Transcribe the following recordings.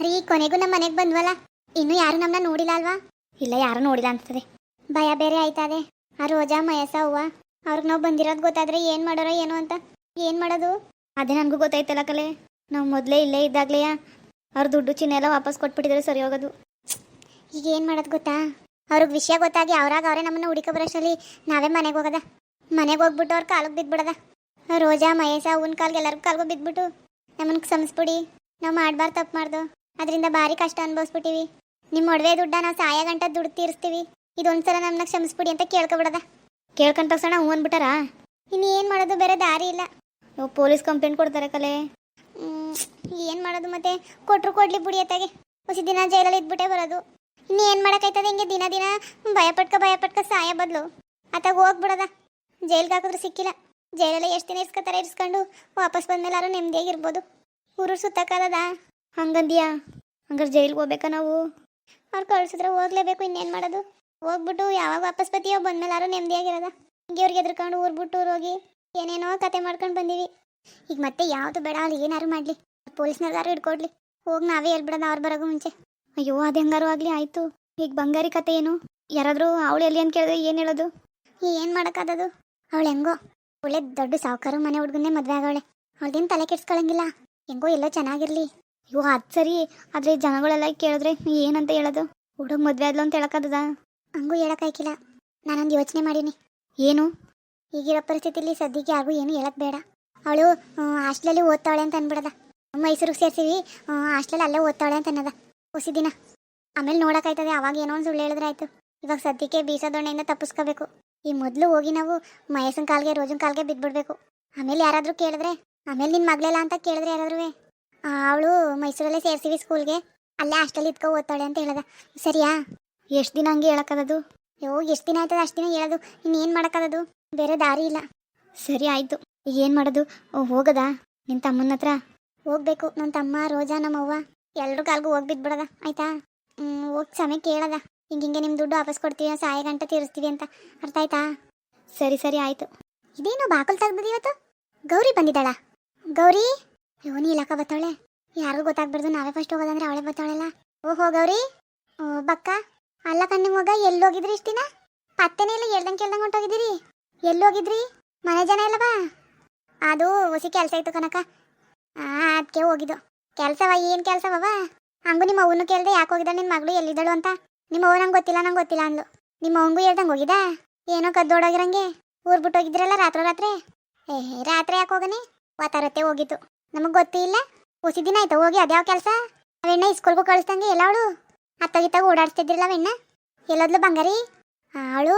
ರೀ ಕೊನೆಗೂ ನಮ್ಮ ಮನೆಗೆ ಬಂದ್ವಲ್ಲ? ಇನ್ನೂ ಯಾರು ನಮ್ಮನ್ನ ನೋಡಿಲ್ಲ ಅಲ್ವಾ? ಇಲ್ಲ, ಯಾರು ನೋಡಿಲ್ಲ ಅನ್ಸ್ತದೆ. ಭಯ ಬೇರೆ ಆಯ್ತದೆ. ಆ ರೋಜಾ, ಮಯಸ, ಹೂವ, ಅವ್ರಿಗೆ ನಾವು ಬಂದಿರೋದು ಗೊತ್ತಾದ್ರೆ ಏನು ಮಾಡೋರೋ ಏನು ಅಂತ. ಏನು ಮಾಡೋದು? ಅದೇ ನನಗೂ ಗೊತ್ತಾಯ್ತಲ್ಲ ಕಲೆ. ನಾವು ಮೊದಲೇ ಇಲ್ಲೇ ಇದ್ದಾಗ್ಲೇ ಅವ್ರ ದುಡ್ಡು ಚಿನ್ನ ಎಲ್ಲ ವಾಪಸ್ ಕೊಟ್ಬಿಟ್ಟಿದ್ರೆ ಸರಿ ಹೋಗೋದು. ಈಗ ಏನು ಮಾಡೋದು ಗೊತ್ತಾ? ಅವ್ರಿಗೆ ವಿಷಯ ಗೊತ್ತಾಗಿ ಅವ್ರಾಗ ಅವರೇ ನಮ್ಮನ್ನ ಹುಡುಕ ಬರೋಷ್ಟರಲ್ಲಿ ನಾವೇ ಮನೆಗೆ ಹೋಗೋದ. ಮನೆಗೆ ಹೋಗ್ಬಿಟ್ಟು ಅವ್ರ ಕಾಲಿಗೆ ಬಿದ್ಬಿಡದ ರೋಜಾ ಮಹೇಶ ಅವನ ಕಾಲ್ಗೆ ಎಲ್ಲರಿಗೂ ಕಾಲ್ಗೂ ಬಿದ್ಬಿಟ್ಟು ನಮ್ಮನ್ನ ಕ್ಷಮಿಸ್ಬಿಡಿ. ನಾವು ಮಾಡ್ಬಾರ್ದು ತಪ್ಪು ಮಾಡ್ದು. ಅದರಿಂದ ಭಾರಿ ಕಷ್ಟ ಅನುಭವಿಸ್ಬಿಟ್ಟಿವಿ. ನಿಮ್ಮ ಒಡವೆ ದುಡ್ಡ ನಾವು ಸಾಯ ಗಂಟ ದುಡ್ಡು ತೀರಿಸ್ತೀವಿ. ಇದೊಂದ್ಸಲ ನಮ್ಮನ್ನ ಕ್ಷಮಿಸ್ಬಿಡಿ ಅಂತ ಕೇಳ್ಕೊಬಿಡದ. ಕೇಳ್ಕೊಂಡ ತಕ್ಷಣ ಹ್ಞೂ ಅಂದ್ಬಿಟ್ಟಾರ? ಇನ್ನು ಏನು ಮಾಡೋದು? ಬೇರೆ ದಾರಿ ಇಲ್ಲ. ಪೊಲೀಸ್ ಕಂಪ್ಲೇಂಟ್ ಕೊಡ್ತಾರೆ ಕಲೆ. ಏನು ಮಾಡೋದು ಮತ್ತೆ? ಕೊಟ್ಟರು ಕೊಡ್ಲಿ ಬಿಡಿ ಅತ್ತಾಗೆ. ಹೊಸ ದಿನ ಜೈಲಲ್ಲಿ ಇದ್ಬಿಟ್ಟೆ ಬರೋದು. ಇನ್ನು ಏನು ಮಾಡೋಕ್ಕಾಯ್ತದೆ? ಹಿಂಗೆ ದಿನ ದಿನ ಭಯ ಪಟ್ಕ ಭಯ ಪಟ್ಕ ಸಾಯ ಬದಲು. ಅತ್ತಾಗ ಹೋಗ್ಬಿಡದ. ಜೈಲ್ಗೆ ಹಾಕಿದ್ರು ಸಿಕ್ಕಿಲ್ಲ. ಜೈಲಲ್ಲಿ ಎಷ್ಟು ದಿನ ಇರ್ಸ್ಕೊತಾರೆ ಇರ್ಸ್ಕೊಂಡು ವಾಪಸ್ ಬಂದ್ಮೇಲೆ ಯಾರು ನೆಮ್ಮದಿಯಾಗಿರ್ಬೋದು ಊರು ಸುತ್ತಕ್ಕಾಗದ ಹಂಗಂದ್ಯಾ? ಹಂಗಾರೆ ಜೈಲ್ಗೆ ಹೋಗ್ಬೇಕಾ ನಾವು? ಅವ್ರು ಕಳ್ಸಿದ್ರೆ ಹೋಗ್ಲೇಬೇಕು, ಇನ್ನೇನು ಮಾಡೋದು? ಹೋಗ್ಬಿಟ್ಟು ಯಾವಾಗ ವಾಪಸ್ ಬತ್ತೀಯೋ ಬಂದ್ಮೇಲೆ ಯಾರು ನೆಮ್ಮದಿಯಾಗಿರೋದ ಹಿಂಗೆ ಅವ್ರಿಗೆ ಎದ್ರುಕೊಂಡು ಊರು ಬಿಟ್ಟು ಹೋಗಿ ಏನೇನೋ ಕತೆ ಮಾಡ್ಕೊಂಡು ಬಂದೀವಿ. ಈಗ ಮತ್ತೆ ಯಾವುದು ಬೇಡ, ಅಲ್ಲಿ ಏನಾರು ಮಾಡಲಿ. ಪೊಲೀಸ್ನಾರು ಹಿಡ್ಕೊಡ್ಲಿ. ಹೋಗಿ ನಾವೇ ಹೇಳ್ಬಿಡೋದು ಅವ್ರು ಬರೋಗೂ ಮುಂಚೆ. ಅಯ್ಯೋ, ಅದು ಹೆಂಗಾರು ಆಗಲಿ, ಆಯಿತು. ಈಗ ಬಂಗಾರಿ ಕತೆ ಏನು? ಯಾರಾದರೂ ಅವಳು ಎಲ್ಲಿ ಅಂತ ಕೇಳಿದ್ರೆ ಏನು ಹೇಳೋದು? ಏನು ಮಾಡೋಕ್ಕಾದದು? ಅವಳು ಹೆಂಗೋ? ಒಳ್ಳೆ ದೊಡ್ಡ ಸಾವುಕಾರ ಮನೆ ಹುಡುಗನೇ ಮದುವೆ ಆಗವಳೆ. ಅವಳದೇನು ತಲೆ ಕೆಡ್ಸ್ಕೊಳಂಗಿಲ್ಲ. ಹೆಂಗೋ ಎಲ್ಲೋ ಚೆನ್ನಾಗಿರ್ಲಿ. ಅಯ್ಯೋ ಅದು ಸರಿ. ಆದರೆ ಜನಗಳೆಲ್ಲ ಕೇಳಿದ್ರೆ ಏನಂತ ಹೇಳೋದು? ಹುಡುಗ ಮದುವೆ ಆದ್ಲು ಅಂತ ಹೇಳಕ್ಕಾದದ ಹಂಗೂ ಹೇಳಕ್ಕಾಯ್ಕಿಲ್ಲ. ನಾನೊಂದು ಯೋಚನೆ ಮಾಡೀನಿ. ಏನು? ಈಗಿರೋ ಪರಿಸ್ಥಿತಿಲಿ ಸದ್ಯಕ್ಕೆ ಯಾರಿಗೂ ಏನು ಹೇಳಕ್ ಬೇಡ. ಅವಳು ಹಾಸ್ಟ್ಲಲ್ಲಿ ಓದ್ತಾಳೆ ಅಂತ ಅನ್ಬಿಡದ. ಮೈಸೂರಿಗೆ ಸೇರ್ಸಿವಿ ಹಾಸ್ಟ್ಲಲ್ಲಿ ಅಲ್ಲೇ ಓದ್ತಾಳೆ ಅಂತ ಅನ್ನದ. ಹೊಸಿ ದಿನ. ಆಮೇಲೆ ನೋಡೋಕ್ಕಾಯ್ತದೆ ಅವಾಗ ಏನೋ ಒಂದು ಸುಳ್ಳು ಹೇಳಿದ್ರೆ ಆಯ್ತು. ಇವಾಗ ಸದ್ಯಕ್ಕೆ ಬೀಸದೊಣ್ಣೆಯಿಂದ ತಪ್ಪಿಸ್ಕೋಬೇಕು. ಈ ಮೊದಲು ಹೋಗಿ ನಾವು ಮಯಸ್ಸಿನ ಕಾಲ್ಗೆ ರೋಜನ್ ಕಾಲ್ಗೆ ಬಿದ್ಬಿಡ್ಬೇಕು. ಆಮೇಲೆ ಯಾರಾದರೂ ಕೇಳಿದ್ರೆ ಆಮೇಲೆ ನಿನ್ನ ಮಗಳಿಲ್ಲ ಅಂತ ಕೇಳಿದ್ರೆ ಯಾರಾದ್ರೂ ಅವಳು ಮೈಸೂರಲ್ಲೇ ಸೇರ್ಸಿವಿ ಸ್ಕೂಲ್ಗೆ ಅಲ್ಲೇ ಹಾಸ್ಟೆಲ್ ಇದ್ಕೊ ಓದ್ತಾಳೆ ಅಂತ ಹೇಳದ. ಸರಿಯಾ? ಎಷ್ಟು ದಿನ ಹಂಗೆ ಹೇಳಕ್ಕದದು ಯೋ, ಎಷ್ಟು ದಿನ ಆಯ್ತದ ಅಷ್ಟು ದಿನ ಹೇಳೋದು. ಇನ್ನೇನು ಮಾಡೋಕ್ಕದದು ಬೇರೆ ದಾರಿ ಇಲ್ಲ. ಸರಿ ಆಯಿತು. ಈಗ ಏನು ಮಾಡೋದು? ಹೋಗದಾ? ನಿನ್ನ ತಮ್ಮನ ಹತ್ರ? ಹೋಗ್ಬೇಕು. ನನ್ನ ತಮ್ಮ, ರೋಜಾ, ನಮ್ಮವ್ವ. ಎಲ್ಲರೂ ಕಾಲ್ಗೂ ಹೋಗಿ ಬಿದ್ಬಿಡದ. ಆಯ್ತಾ? ಹೋಗಿ ಸಮಯ ಕೇಳದ. ಹಿಂಗೆ ಹಿಂಗೆ ನಿಮ್ಮ ದುಡ್ಡು ವಾಪಸ್ ಕೊಡ್ತೀವಿ ಸಹಾಯ ಗಂಟೆ ತೀರಿಸ್ತೀವಿ ಅಂತ. ಅರ್ಥ ಆಯ್ತಾ? ಸರಿ ಸರಿ, ಆಯಿತು. ಇದೇನು ಬಾಕಲ್ ತೆಗ್ದದ ಇವತ್ತು? ಗೌರಿ ಬಂದಿದ್ದಾಳ? ಗೌರಿ? ಅಯ್ಯೋ, ನೀ ಬತ್ತಾಳೆ ಯಾರಿಗೂ ಗೊತ್ತಾಗ್ಬಾರ್ದು ನಾವೇ ಫಸ್ಟ್ ಹೋಗೋದಂದ್ರೆ ಅವಳೆ ಬತ್ತಾಳೆಲ್ಲ ಓ ಹೋಗವ್ರಿ ಓ, ಬಕ್ಕ. ಅಲ್ಲ ಕಣ್ಣಿ ಮಗ ಎಲ್ಲಿ ಹೋಗಿದ್ರಿ ಇಷ್ಟಿನ ಪತ್ತೆನೇ ಇಲ್ಲ, ಹೇಳ್ದಂಗೆ ಕೇಳ್ದಂಗೆ ಹೊಂಟೋಗಿದ್ದೀರಿ. ಎಲ್ಲಿ ಹೋಗಿದ್ರಿ? ಮನೆ ಜನ ಇಲ್ಲ ಬಾ ಅದು ಹೊಸಿ ಕೆಲಸ ಇತ್ತು ಕನಕ ಅದಕ್ಕೆ ಹೋಗಿದ್ದು. ಕೆಲಸವ, ಏನು ಕೆಲಸ ಕೆಲಸವವ? ಹಂಗು ನಿಮ್ಮ ಅವನು ಕೇಳ್ದೆ ಯಾಕೆ ಹೋಗಿದ್ದಾಳೆ ನಿನ್ನ ಮಗಳು ಎಲ್ಲಿದ್ದಳು ಅಂತ. ನಿಮ್ಮ ಅವ್ವ ನಂಗೆ ಗೊತ್ತಿಲ್ಲ ನಂಗೆ ಗೊತ್ತಿಲ್ಲ ಅಂದ್ಲು. ನಿಮ್ಮ ಅವಂಗೂ ಹೇಳ್ದಂಗೆ ಹೋಗಿದಾ ಏನೋ ಕದ್ದೋಡೋಗಿರಂಗೆ ಊರ್ ಬಿಟ್ಟು ಹೋಗಿದ್ರಲ್ಲ ರಾತ್ರೋ ರಾತ್ರಿ ಏ, ರಾತ್ರಿ ಯಾಕೆ ಹೋಗನೆ? ಒತ್ತಾರತ್ತೆ ಹೋಗಿತ್ತು ನಮಗೆ ಗೊತ್ತಿಲ್ಲ. ದಿನ ಆಯ್ತು ಹೋಗಿ ಅದ್ಯಾವ ಕೆಲಸ? ಅವೆಣ್ಣ ಇಸ್ಕೂಲ್ಗೂ ಕಳಿಸ್ದಂಗೆ ಎಲ್ಲ ಅವಳು. ಅತ್ತಾಗಿತ್ತಾಗ ಓಡಾಡ್ಸ್ತಿದ್ರಲ್ಲ ಅವೆಣ್ಣ? ಎಲ್ಲೋದ್ಲು ಬಂಗಾರಿ? ಅವಳು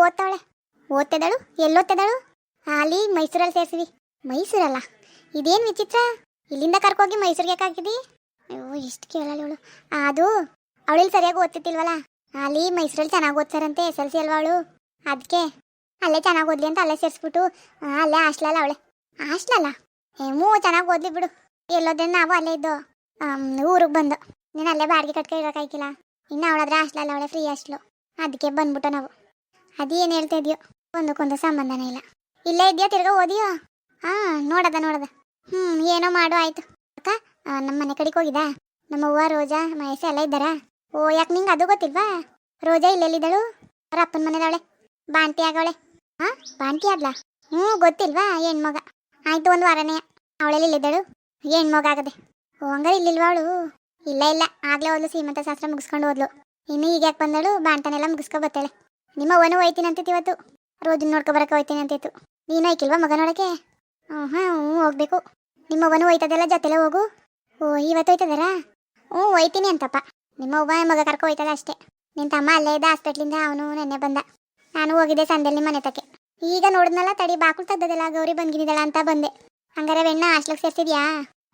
ಓದ್ತಾವಳೆ. ಓದ್ತಿದ್ದಾಳು? ಎಲ್ಲೋದ್ತಿದ್ದಾಳು? ಅಲ್ಲಿ ಮೈಸೂರಲ್ಲಿ ಸೇರ್ಸಿವಿ. ಮೈಸೂರಲ್ಲ? ಇದೇನು ವಿಚಿತ್ರ? ಇಲ್ಲಿಂದ ಕರ್ಕೋಗಿ ಮೈಸೂರಿಗೆ ಹಾಕಿದಿ ಅಯ್ಯೋ ಎಷ್ಟು ಕೇಳಲ್ಲ ಇವಳು. ಅದು ಅವಳಿಲ್ಲಿ ಸರಿಯಾಗಿ ಓದ್ತಿದ್ದಿಲ್ವಲ್ಲ? ಅಲ್ಲಿ ಮೈಸೂರಲ್ಲಿ ಚೆನ್ನಾಗಿ ಓದ್ತಾರಂತೆ ಎಸ್ ಎಲ್ ಸಿ ಅಲ್ವಾ ಅವಳು? ಅದಕ್ಕೆ ಅಲ್ಲೇ ಚೆನ್ನಾಗಿ ಓದ್ಲಿ ಅಂತ ಅಲ್ಲೇ ಸೇರಿಸ್ಬಿಟ್ಟು ಅಲ್ಲೇ ಹಾಸ್ಟ್ಲಲ್ಲ ಅವಳೆ. ಹಾಸ್ಟ್ಲಲ್ಲ? ಏಮೂ ಚೆನ್ನಾಗಿ ಓದ್ಲಿ ಬಿಡು. ಎಲ್ಲೋದೇ ನಾವು ಅಲ್ಲೇ ಇದ್ದು ಊರಿಗೆ ಬಂದು. ನೀನು ಅಲ್ಲೇ ಬಾಡಿಗೆ ಕಟ್ಕೊ ಇರೋಕಾಯ್ಕಿಲ್ಲ ಇನ್ನು ಅವಳಾದ್ರೆ ಅಷ್ಟಲ್ಲ ಅವಳೆ ಫ್ರೀ ಅಷ್ಟು ಅದಕ್ಕೆ ಬಂದ್ಬಿಟ್ಟು ನಾವು. ಅದೇನು ಹೇಳ್ತಾ ಇದೆಯೋ? ಒಂದಕ್ಕೊಂದು ಸಂಬಂಧನೇ ಇಲ್ಲ. ಇಲ್ಲೇ ಇದೆಯೋ ತಿರ್ಗಾ ಓದಿಯೋ? ಹಾಂ, ನೋಡದ ನೋಡದ. ಹ್ಞೂ ಏನೋ ಮಾಡು, ಆಯಿತು. ಅಕ್ಕ ನಮ್ಮ ಮನೆ ಕಡೆಗೆ ಹೋಗಿದಾ ನಮ್ಮ ಅವ್ವ, ರೋಜಾ, ಮಹೇಶ ಎಲ್ಲ ಇದ್ದಾರಾ? ಓ, ಯಾಕೆ ನಿಂಗೆ ಅದು ಗೊತ್ತಿಲ್ವಾ? ರೋಜಾ ಇಲ್ಲೆಲ್ಲಿದ್ದಾಳು? ಅವ್ರ ಅಪ್ಪನ ಮನೆದವಳೆ. ಬಾಂಟಿ ಆಗವಳೆ. ಹಾಂ ಬಾಂಟಿ ಆದ್ಲಾ ಹ್ಞೂ ಗೊತ್ತಿಲ್ವಾ, ಹೆಣ್ಮಗ? ಆಯ್ತು ಒಂದು ವಾರನೇ. ಅವಳೆಲ್ಲಿ ಇಲ್ಲಿದ್ದಳು. ಹೆಣ್ಮಗ ಆಗದೆ. ಓ ಇಲ್ಲಿಲ್ವಾ ಅವಳು? ಇಲ್ಲ ಇಲ್ಲ. ಆಗ್ಲೇ ಹೋದ್ಲು ಸೀಮಂತ ಶಾಸ್ತ್ರ ಮುಗಿಸ್ಕೊಂಡು ಹೋದ್ಲು. ಇನ್ನು ಈಗ ಯಾಕೆ ಬಂದಳು? ಬಾಂಟನೆಲ್ಲ ಮುಗಿಸ್ಕೊ ಬತ್ತಾಳೆ ನಿಮ್ಮ ಅವನು ಹೋಯ್ತೀನಿ ಅಂತಿತ್ತು ಇವತ್ತು. ರೋಜು ನೋಡ್ಕೊ ಬರಕ್ಕೆ ಹೋಯ್ತೀನಿ ಅಂತಿತ್ತು ನೀನು ಹೋಯ್ಕಿಲ್ವಾ ಮಗ ನೋಡಕ್ಕೆ ಹ್ಞೂ ಹಾಂ ಹ್ಞೂ ಹೋಗ್ಬೇಕು. ನಿಮ್ಮ ಅವನು ಹೋಯ್ತದೆಲ್ಲ ಜೊತೆಲೆ ಹೋಗು. ಓ, ಇವತ್ತು ಹೋಯ್ತದಾರಾ? ಹ್ಞೂ, ಹೋಯ್ತೀನಿ ಅಂತಪ್ಪ. ನಿಮ್ಮ ಒಬ್ಬ ಮಗ ಕರ್ಕೊ ಹೋಯ್ತದ ಅಷ್ಟೇ. ನಿನ್ನ ತಮ್ಮ ಅಲ್ಲೇ ಇದ್ದ ಹಾಸ್ಪಿಟ್ಲಿಂದ ಅವನು ನೆನ್ನೆ ಬಂದ. ನಾನು ಹೋಗಿದ್ದೆ ಸಂದೇಲಿ ಮನೆ ತಕ್ಕೆ. ಈಗ ನೋಡಿದ್ನಲ್ಲ ತಡಿ ಬಾಕುಲ್ ತದ್ದದಲ್ಲ ಗೌರಿ ಬಂದ್ಗಿನಿದಳ ಅಂತ ಬಂದೆ. ಹಂಗಾರೆ ಬೆಣ್ಣ ಹಾಸ್ಟ್ಲಿಗೆ ಸೇರ್ಸಿದ್ಯಾ?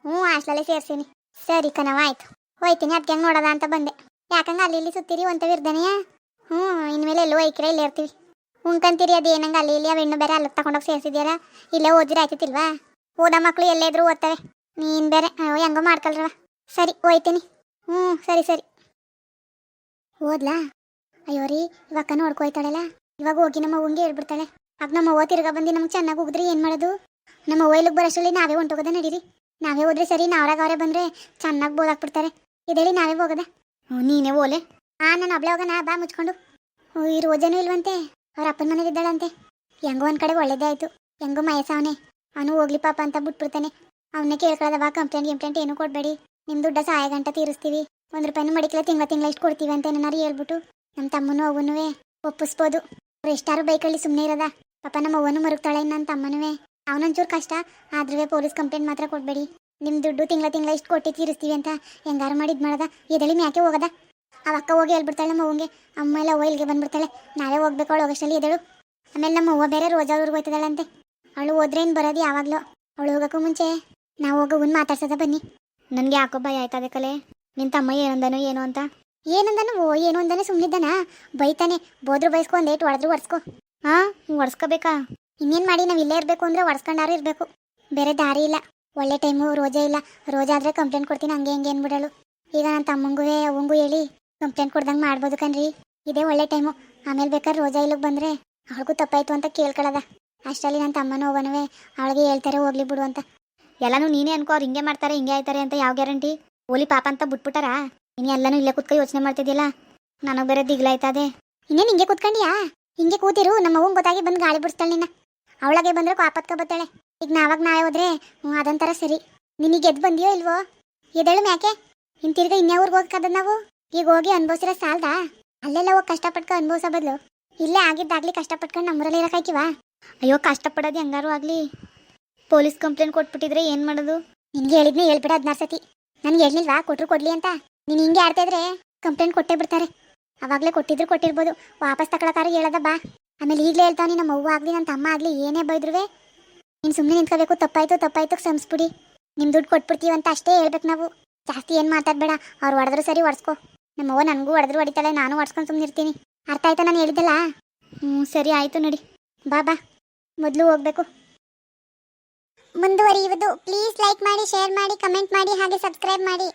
ಹ್ಞೂ ಹಾಸ್ಟೆಲೇ ಸೇರ್ಸೀನಿ. ಸರಿ ಕಣವ ಆಯ್ತು. ಹೋಯ್ತೀನಿ ಅದಕ್ಕೆ ಹೆಂಗೆ ನೋಡೋದ ಅಂತ ಬಂದೆ. ಯಾಕಂಗ ಅಲ್ಲಿ ಇಲ್ಲಿ ಸುತ್ತೀರಿ ಒಂತ ಇರ್ದನೆಯಾ ಹ್ಞೂ, ಇನ್ಮೇಲೆ ಎಲ್ಲೋ ಐಕ್ರೆ ಇಲ್ಲೇ ಇರ್ತೀವಿ. ಉಣ್ಕಂತೀರಿ ಅದು ಏನಂಗ ಅಲ್ಲಿ ಇಲ್ಲಿ ಬೆಣ್ಣು ಬೇರೆ ಅಲ್ಲಿ ತಗೊಂಡೋಗಿ ಸೇರಿಸಿದ್ಯಾರ? ಇಲ್ಲೇ ಓದಿದ್ರೆ ಆಯ್ತಿಲ್ವಾ ಓದೋ ಮಕ್ಳು ಎಲ್ಲೇ ಇದ್ರು ಓದ್ತವೆ. ನೀನು ಬೇರೆ ಹೆಂಗೋ ಮಾಡ್ಕೊಳ್ರವ ಸರಿ, ಹೋಯ್ತೀನಿ. ಹ್ಞೂ, ಸರಿ ಸರಿ. ಓದ್ಲಾ? ಅಯ್ಯೋ ರೀ, ಇವಾಗ ನೋಡ್ಕೋಯ್ತಾಳೆಲ್ಲ ಇವಾಗ ಹೋಗಿ ನಮ್ಮ ಅವ್ವಂಗೆ ಹೇಳ್ಬಿಡ್ತಾಳೆ. ಆಗ ನಮ್ಮ ಅವ್ವ ತಿರ್ಗಾ ಬಂದು ನಮ್ಗೆ ಚೆನ್ನಾಗಿ ಹೋಗಿದ್ರೆ ಏನು ಮಾಡೋದು? ನಮ್ಮ ಇಲ್ಲಿಗೆ ಬರೋಷ್ಟರಲ್ಲಿ ನಾವೇ ಹೊಂಟೋಗೋದ ನಡೀರಿ. ನಾವೇ ಹೋದ್ರೆ ಸರಿ ನಾವ್ರಾಗ ಅವರೇ ಬಂದರೆ ಚೆನ್ನಾಗಿ ಬೋದಾಕ್ಬಿಡ್ತಾರೆ. ಇದೇಳಿ ನಾವೇ ಹೋಗದ? ನೀನೇ ಓಲೆ. ಆ, ನಾನು ಒಬ್ಳೆ ಹೋಗೋಣ, ಬಾ ಮುಚ್ಕೊಂಡು. ಈ ರೋಜನೂ ಇಲ್ವಂತೆ. ಅವ್ರ ಅಪ್ಪನ ಮನೇಲಿದ್ದಾಳಂತೆ. ಹೆಂಗೋ ಒಂದು ಕಡೆ ಒಳ್ಳೇದೇ ಆಯಿತು. ಹೆಂಗೋ ಮಯಸವನೆ ಅವನು. ಹೋಗ್ಲಿ ಪಾಪ ಅಂತ ಬಿಟ್ಬಿಡ್ತಾನೆ. ಅವನ್ನೇ ಕೇಳ್ಕೊಳ್ಳೋದವ ಕಂಪ್ಲೇಂಟ್, ಗಿಂಪ್ಲೇಂಟ್ ಏನೂ ಕೊಡಬೇಡಿ. ನಿಮ್ಮ ದುಡ್ಡ ಸಹಾಯ ಗಂಟ ತೀರಿಸ್ತೀವಿ. ಒಂದು ರೂಪಾಯಿನೂ ಮಡಿಕಲ ತಿಂಗಳ ತಿಂಗಳ ಇಷ್ಟು ಕೊಡ್ತೀವಿ ಅಂತ ಏನಾರು ಹೇಳ್ಬಿಟ್ಟು. ನಮ್ಮ ತಮ್ಮನೂ ಅವನೂ ಒಪ್ಪಿಸ್ಬೋದು. ಅವ್ರು ಎಷ್ಟಾರು ಬೈಕಲ್ಲಿ ಸುಮ್ಮನೆ ಇರೋದ? ಪಾಪ ನಮ್ಮ ಅವ್ವನು ಮರುಗ್ತಾಳೆ ನನ್ನ ತಮ್ಮನೂ ಅವನೊಂಚೂರು ಕಷ್ಟ ಆದ್ರೂ ಪೊಲೀಸ್ ಕಂಪ್ಲೇಂಟ್ ಮಾತ್ರ ಕೊಡಬೇಡಿ. ನಿಮ್ಮ ದುಡ್ಡು ತಿಂಗಳ ತಿಂಗಳ ಇಷ್ಟು ಕೊಟ್ಟು ತೀರಿಸ್ತೀವಿ ಅಂತ ಹೆಂಗಾರು ಮಾಡಿ ಇದು ಮಾಡದ ಎದಳಿ ಮ್ಯಾಕೆ ಹೋಗದ? ಅವ ಅಕ್ಕ ಹೋಗಿ ಹೇಳ್ಬಿಡ್ತಾಳೆ ನಮ್ಮ ಅವ್ವಂಗೆ. ಅಮ್ಮ ಎಲ್ಲ ಓಯಿಲ್ಗೆ ಬಂದ್ಬಿಡ್ತಾಳೆ. ನಾವೇ ಹೋಗ್ಬೇಕು ಅವಳು ಹೋಗೋಷ್ಟಲ್ಲಿ ಎದಳು. ಆಮೇಲೆ ನಮ್ಮ ಅವ್ವ ಬೇರೆ ರೋಜಾ ಊರಿಗೆ ಹೋಯ್ತದಾಳಂತೆ. ಅವಳು ಹೋದ್ರೆ ಏನು ಬರೋದು ಯಾವಾಗಲೂ. ಅವಳು ಹೋಗೋಕ್ಕೂ ಮುಂಚೆ. ನಾವು ಹೋಗೋ ಒಂದು ಮಾತಾಡ್ಸೋದ ಬನ್ನಿ. ನನಗೆ ಯಾಕೋ ಭಯ ಆಯ್ತದೆ ಕಲೆ. ನಿನ್ನ ತಮ್ಮ ಏನಂದನು ಏನು ಅಂತ. ಏನಂದನು? ಓ, ಏನು ಅಂದನು ಸುಮ್ಮನಿದ್ದಾನ ಬೈತಾನೆ. ಬೋದ್ರು ಬೈಸ್ಕೊ ಒಂದೇಟು ಹೊಡೆದ್ರು ಒಡ್ಸ್ಕೊ ಹಾ ಒಡ್ಸ್ಕೋಬೇಕಾ? ಇನ್ನೇನು ಮಾಡಿ, ನಾವು ಇಲ್ಲೇ ಇರಬೇಕು ಅಂದ್ರೆ ಒಡ್ಸ್ಕೊಂಡಾರು ಇರಬೇಕು. ಬೇರೆ ದಾರಿ ಇಲ್ಲ. ಒಳ್ಳೆ ಟೈಮು ರೋಜಾ ಇಲ್ಲ. ರೋಜಾ ಕಂಪ್ಲೇಂಟ್ ಕೊಡ್ತೀನಿ, ಹಂಗೆ ಹಿಂಗೆ ಅನ್ಬಿಡಳು ಈಗ ನನ್ನ ತಮ್ಮಂಗುವೆ ಅವಂಗೂ ಹೇಳಿ ಕಂಪ್ಲೇಂಟ್ ಕೊಡ್ದಂಗೆ ಮಾಡ್ಬೋದು ಕಣ್ರಿ. ಇದೇ ಒಳ್ಳೆ ಟೈಮು ಆಮೇಲೆ ಬೇಕಾದ್ರೆ ರೋಜಾ ಇಲ್ಲಿಗೆ ಬಂದರೆ ಅವಳಿಗೂ ತಪ್ಪಾಯ್ತು ಅಂತ ಕೇಳ್ಕೊಳ್ಳೋದ ಅಷ್ಟರಲ್ಲಿ ನನ್ನ ತಮ್ಮನೂ ಒಬ್ಬನವೇ ಅವಳಿಗೆ ಹೇಳ್ತಾರೆ, ಹೋಗ್ಲಿ ಬಿಡು ಅಂತ. ಎಲ್ಲನೂ ನೀನೇ ಅನ್ಕೋ, ಅವ್ರು ಹಿಂಗೆ ಮಾಡ್ತಾರೆ, ಹಿಂಗೆ ಆಯ್ತಾರೆ ಅಂತ ಯಾವ ಗ್ಯಾರಂಟಿ ಓಲಿ ಪಾಪ ಅಂತ ಬಿಟ್ಬಿಟ್ಟಾರ? ನೀನು ಎಲ್ಲನೂ ಇಲ್ಲೇ ಕುತ್ಕೊ ಯೋಚನೆ ಮಾಡ್ತಿದ್ದಿಲ್ಲ ನನಗೆ ಬೇರೆ ದಿಗ್ಲಾಯ್ತದೆ. ಇನ್ನೇನು ಹಿಂಗೆ ಕುತ್ಕೊಂಡಿಯಾ? ಹಿಂಗೆ ಕೂತಿರು, ನಮ್ಮ ಅವ್ವಂಗೆ ಗೊತ್ತಾಗಿ ಬಂದು ಗಾಳಿ ಬಿಡಿಸ್ತಾಳೆ ನಿನ್ನ. ಅವಳಗೆ ಬಂದ್ರೆ ಕಾಪತ್ಕ ಬತ್ತಾಳೆ ಈಗ ನಾವಾಗ ನಾಳೆ ಹೋದ್ರೆ ಅದೊಂಥರ ಸರಿ. ನಿನಗೆ ಎದ್ದು ಬಂದಿಯೋ ಇಲ್ವೋ? ಎದ್ದೇಳು ಮ್ಯಾಕೆ? ಇನ್ ತಿರ್ಗ ಇನ್ಯಾವ್ರಿಗೆ ಹೋಗಕ್ಕದ ನಾವು? ಈಗ ಹೋಗಿ ಅನ್ಭವಿಸಿರೋ ಸಾಲ್ದಾ? ಅಲ್ಲೆಲ್ಲ ಹೋಗಿ ಕಷ್ಟಪಟ್ಕೊ ಅನ್ಭವಿಸೋ ಬದಲು. ಇಲ್ಲೇ ಆಗಿದ್ದಾಗ್ಲಿ ಕಷ್ಟಪಟ್ಕೊಂಡು ನಮ್ಮೂರಲ್ಲಿ ಇರೋಕಾಯ್ಕಿವಾ ಅಯ್ಯೋ, ಕಷ್ಟಪಡೋದು ಹೆಂಗಾರು ಆಗಲಿ. ಪೊಲೀಸ್ ಕಂಪ್ಲೇಂಟ್ ಕೊಟ್ಬಿಟ್ಟಿದ್ರೆ ಏನು ಮಾಡೋದು? ನಿನ್ಗೆ ಹೇಳಿದ್ನೇ ಹೇಳ್ಬಿಡ ಹದಿನಾರು ಸತಿ. ನನಗೆ ಹೇಳಿಲ್ವಾ ಕೊಟ್ರು ಕೊಡ್ಲಿ ಅಂತ. ನೀನು ಹಿಂಗೆ ಆಡ್ತಾ ಇದ್ರೆ ಕಂಪ್ಲೇಂಟ್ ಕೊಟ್ಟೇ ಬಿಡ್ತಾರೆ. ಅವಾಗಲೇ ಕೊಟ್ಟಿದ್ರು ಕೊಟ್ಟಿರ್ಬೋದು. ವಾಪಸ್ ತಗೊಳಕಾರ ಹೇಳದ ಬಾ. ಆಮೇಲೆ ಈಗಲೇ ಹೇಳ್ತಾನೆ ನಮ್ಮ ಅವ್ವ ಆಗಲಿ ನನ್ನ ತಮ್ಮ ಆಗಲಿ, ಏನೇ ಬೈದ್ರುವೆ, ನೀನು ಸುಮ್ಮನೆ ನಿಂತ್ಕೋಬೇಕು, ತಪ್ಪಾಯ್ತು ತಪ್ಪಾಯ್ತು, ಕ್ಷಮಿಸ್ಬಿಡಿ. ನಿಮ್ಮ ದುಡ್ಡು ಕೊಟ್ಬಿಡ್ತೀವಿ ಅಂತ ಅಷ್ಟೇ ಹೇಳ್ಬೇಕು ನಾವು. ಜಾಸ್ತಿ ಏನು ಮಾತಾಡಬೇಡ, ಅವ್ರು ಹೊಡೆದ್ರು ಸರಿ ಹೊಡ್ಸ್ಕೊ. ನಮ್ಮ ಅವ್ವ ನನಗೂ ಹೊಡೆದ್ರು ಹೊಡಿತಾಳೆ, ನಾನು ಹೊಡ್ಸ್ಕೊಂಡು ಸುಮ್ಮನೆ ಇರ್ತೀನಿ. ಅರ್ಥ ಆಯ್ತಾ ನಾನು ಹೇಳಿದ್ದಲ್ಲ? ಹ್ಞೂ ಸರಿ ಆಯಿತು ನೋಡಿ. ಬಾ ಬಾ. ಮೊದಲು ಹೋಗ್ಬೇಕು. ಮುಂದುವರಿಯುವುದು. ಪ್ಲೀಸ್ ಲೈಕ್ ಮಾಡಿ, ಶೇರ್ ಮಾಡಿ, ಕಮೆಂಟ್ ಮಾಡಿ, ಹಾಗೆ ಸಬ್ಸ್ಕ್ರೈಬ್ ಮಾಡಿ.